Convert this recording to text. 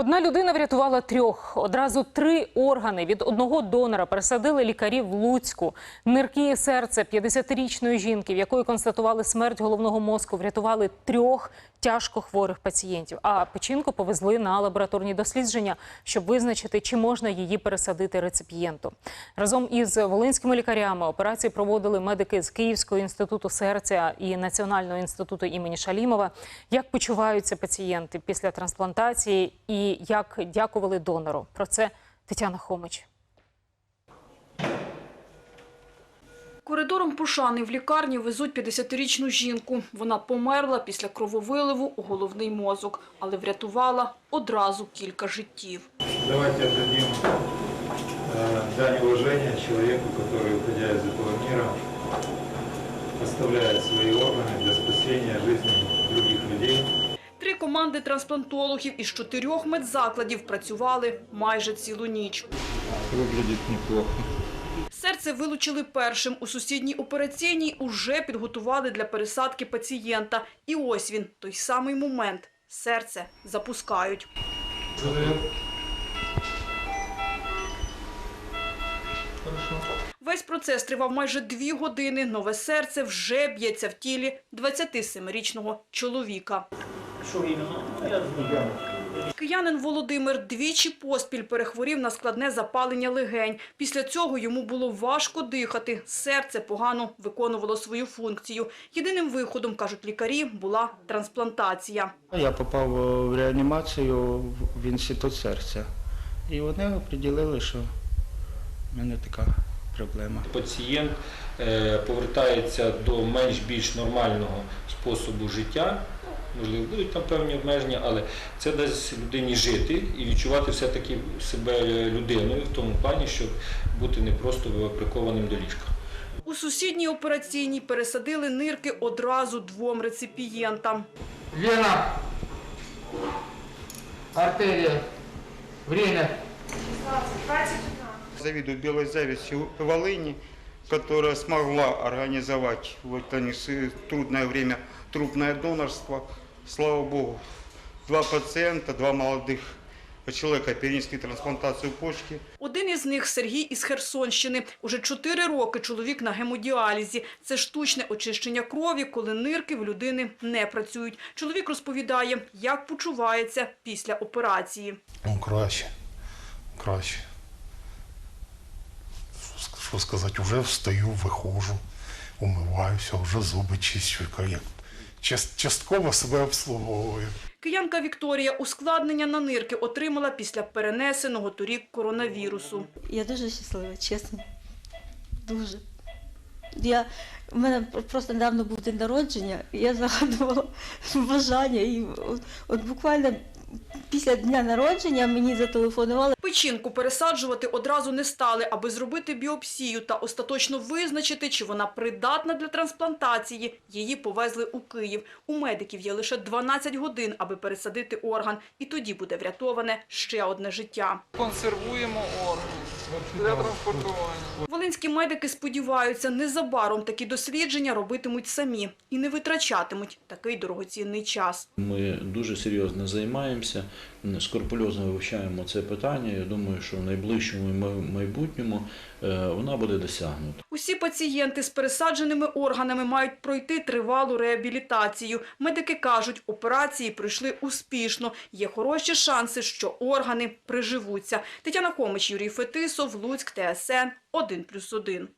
Одна людина врятувала трьох. Одразу три органи від одного донора пересадили лікарі в Луцьку. Нирки і серце 50-річної жінки, в якої констатували смерть головного мозку, врятували трьох тяжко хворих пацієнтів. А печінку повезли на лабораторні дослідження, щоб визначити, чи можна її пересадити реципієнту. Разом із волинськими лікарями операції проводили медики з Київського інституту серця і Національного інституту імені Шалімова. Як почуваються пацієнти після трансплантації і як дякували донору? Про це Тетяна Хомич. Коридором Пушани в лікарні везуть 50-річну жінку. Вона померла після крововиливу у головний мозок, але врятувала одразу кілька життів. Давайте отдадим э, дань уважения человеку, который, уходя из этого мира, оставляет свои органы для спасения жизни других людей. Три команди трансплантологів із чотирьох медзакладів працювали майже цілу ніч. Выглядит неплохо. Серце вилучили першим. У сусідній операційній уже підготували для пересадки пацієнта. І ось він, той самий момент. Серце запускають. Весь процес тривав майже дві години. Нове серце вже б'ється в тілі 27-річного чоловіка. Киянин Володимир двічі поспіль перехворів на складне запалення легень. Після цього йому було важко дихати. Серце погано виконувало свою функцію. Єдиним виходом, кажуть лікарі, була трансплантація. Я попав е, в реанімацію в- інститут серця. І вони оприділили, що в мене така проблема. Пацієнт е, повертається до менш-більш нормального способу життя. Можливо, будуть там певні обмеження, але це дасть людині жити і відчувати все-таки себе людиною в тому плані, щоб бути не просто прикованим до ліжка. У сусідній операційній пересадили нирки одразу двом реципієнтам. Вена, артерия, время. Завидую белой зависти Волыни, которая смогла организовать в это трудное время трупное донорство. Слава Богу, два пациента, два молодых человека перенесли трансплантацию почки. Один із них Сергій із Херсонщини. Уже чотири роки чоловік на гемодіалізі. Це штучне очищення крові, коли нирки в людини не працюють. Чоловік розповідає, як почувається після операції. Ну, краще. Краще. Що сказати, вже встаю, виходжу, умиваюся, вже зуби чищу, як частково себе обслуговую. Киянка Вікторія ускладнення на нирки отримала після перенесеного торік коронавірусу. Я дуже щаслива, чесно. Дуже. Я, у мене просто недавно був день народження, і я загадувала бажання. І от, от буквально після дня народження мені зателефонували. Печінку пересаджувати одразу не стали, аби зробити біопсію та остаточно визначити, чи вона придатна для трансплантації. Її повезли у Київ. У медиків є лише 12 годин, аби пересадити орган, і тоді буде врятоване ще одне життя. Консервуємо органи для транспортування. Волинські медики сподіваються, незабаром такі дослідження робитимуть самі і не витрачатимуть такий дорогоцінний час. Ми дуже серйозно займаємося, скрупульозно вивчаємо це питання. Я думаю, що в найближчому май- майбутньому е, вона буде досягнута. Усі пацієнти з пересадженими органами мають пройти тривалу реабілітацію. Медики кажуть, операції пройшли успішно. Є хороші шанси, що органи приживуться. Тетяна Комич, Юрій Фетисов, Луцьк, ТСН 1+,1.